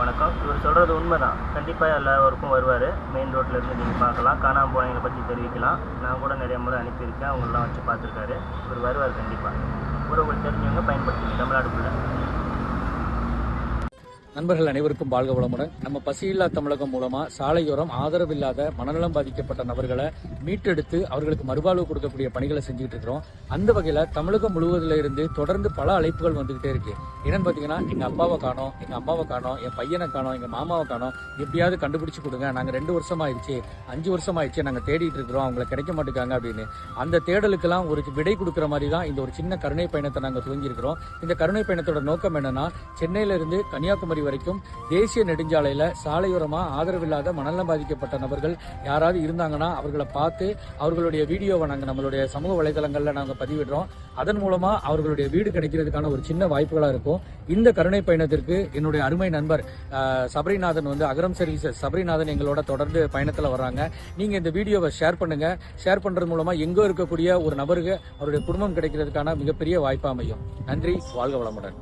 வணக்கம். இவர் சொல்கிறது உண்மை தான் கண்டிப்பாக எல்லாருக்கும் வருவார். மெயின் ரோட்டில் இருந்து நீங்கள் பார்க்கலாம். காணாமல் போனவங்களை பற்றி தெரிவிக்கலாம். நான் கூட நிறைய முறை அனுப்பியிருக்கேன். அவங்களெலாம் வச்சு பார்த்துருக்காரு. இவர் வருவார் கண்டிப்பாக உறவுகள் தெரிஞ்சவங்க பயன்படுத்தி தமிழ்நாடுக்குள்ளே நண்பர்கள் அனைவருக்கும் வாழ்க வளமுடன். நம்ம பசியில்லா தமிழகம் மூலமா சாலையோரம் ஆதரவில்லாத மனநலம் பாதிக்கப்பட்ட நபர்களை மீட்டெடுத்து அவர்களுக்கு மறுவாழ்வு கொடுக்கக்கூடிய பணிகளை செஞ்சுட்டு இருக்கிறோம். அந்த வகையில தமிழகம் முழுவதுல இருந்து தொடர்ந்து பல அழைப்புகள் வந்துகிட்டே இருக்கு. என்னன்னு பாத்தீங்கன்னா எங்க அப்பாவை காணோம் எங்க அம்மாவை காணோம் என் பையனை காணோம் எங்க மாமாவை காணோம். எப்படியாவது கண்டுபிடிச்சு கொடுங்க. நாங்க ரெண்டு வருஷம் ஆயிடுச்சு அஞ்சு வருஷம் ஆயிடுச்சு நாங்க தேடிட்டு இருக்கிறோம். அவங்களை கிடைக்க மாட்டேங்காங்க அப்படின்னு. அந்த தேடலுக்கெல்லாம் ஒரு விடை கொடுக்குற மாதிரி தான் இந்த ஒரு சின்ன கருணை பயணத்தை நாங்க துவங்கி இருக்கிறோம் இந்த கருணை பயணத்தோட நோக்கம் என்னன்னா சென்னையில இருந்து கன்னியாகுமரி வரைக்கும் தேசிய நெடுஞ்சாலையில சாலையோரமா ஆதரவில்லாத மனநலம் பாதிக்கப்பட்ட நபர்கள் யாராவது இருந்தாங்கன்னா அவர்களை பார்த்து அவர்களுடைய வீடியோவை நாங்கள் நம்மளுடைய சமூக வலைதளங்கள்ல நாங்கள் பதிவிடுறோம். அதன் மூலமா அவர்களுடைய வீடு கிடைக்கிறதுக்கான ஒரு சின்ன வாய்ப்புகளா இருக்கும். இந்த கருணை பயணத்திற்கு என்னுடைய அருமை நண்பர் சபரிநாதன் வந்து அகரம் சர்வீசஸ் சபரிநாதன் எங்களோட தொடர்ந்து பயணத்துல வர்றாங்க. நீங்க இந்த வீடியோவை ஷேர் பண்ணுங்க. ஷேர் பண்றது மூலமா எங்கோ இருக்கக்கூடிய ஒரு நபருக்கு அவருடைய குடும்பம் கிடைக்கிறதுக்கான மிகப்பெரிய வாய்ப்பு அமையும். நன்றி வாழ்க வளமுடன்.